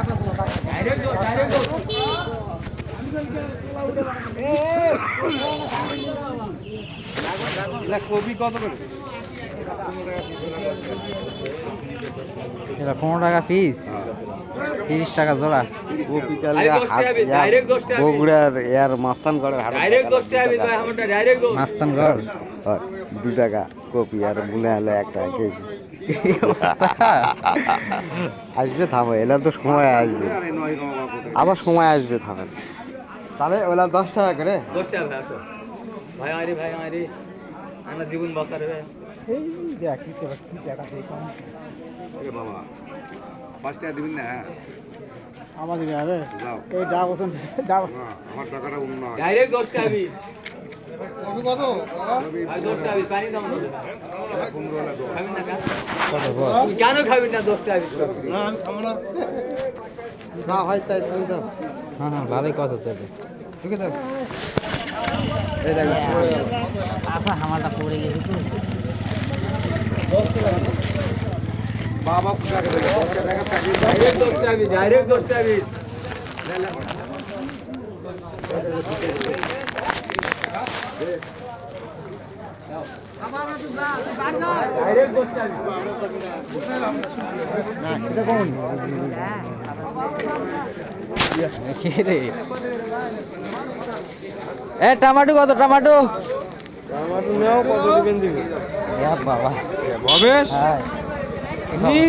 Direct direct direct copy কত করে এটা পনেরো টাকা পিস তিরিশ টাকা জোড়া। বগুড়ার এয়ার মাস্তান করে মাস্তানগড় দু টাকা কপি আর বুনে হলে এক টাকা কেজি। আসবে থামো এলা তো সময় আসবে। আবার সময় আসবে থামেন। তাহলে ওলা দশ টাকা করে। দশ টাকা ভাই আসো। ভাই আরে ভাই আরে আমরা জীবন বাঁচার ভাই বাবা পাঁচ টাকা দিবেন না? আমাদের আরে এই ডাক ওসন ডাব আমার টাকাটা অন্য। ডাইরেক্ট দশ টাকা কেন? খাবি না দশ টাকা না না হয় তাই তুমি দাও। হ্যাঁ হ্যাঁ ভালোই কত তোদের ঢুকে দাও। এই দেখো। আশা হামাটা পড়ে গেছে তো। বাবা টাকা দেবে দশ টাকা প্যাকেট ডাইরেক্ট দশ টাকা ডাইরেক্ট দশ টাকা ডাইরেক্ট দশ টাকা কি রে এ টমাটো কত টমাটো? টমাটো নেও কত দিবেন দিবি? বাবা। ভবেশ হ্যাঁ।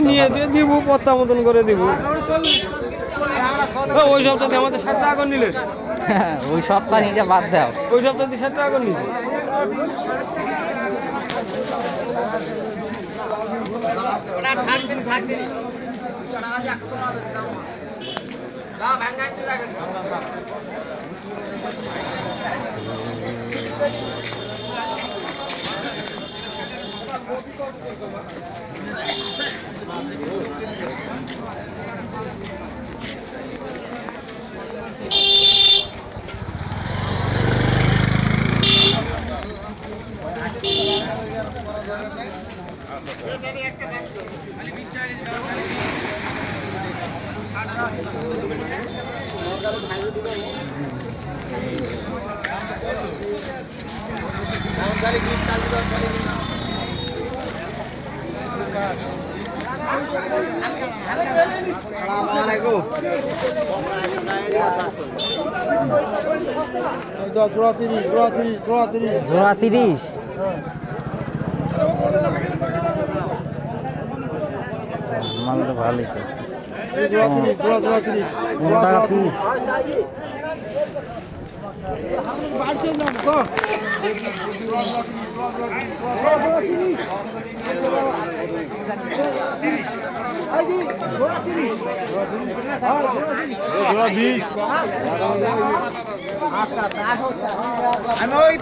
নিয়ে দিয়ে দিব পত্তা মতন করে দিব। ও, ওই সপ্তাহে আমাদের ষাট টাকা নিলে। ওই সপ্তাহ নিটা বাদ দাও। ওই সপ্তাহে ষাট টাকা করে নিলে জোড়া তিরিশ জোড়া তিরিশ জোড়া তিরিশ। জোড়া তিরিশ মাল তো ভালোই তো আমি ওই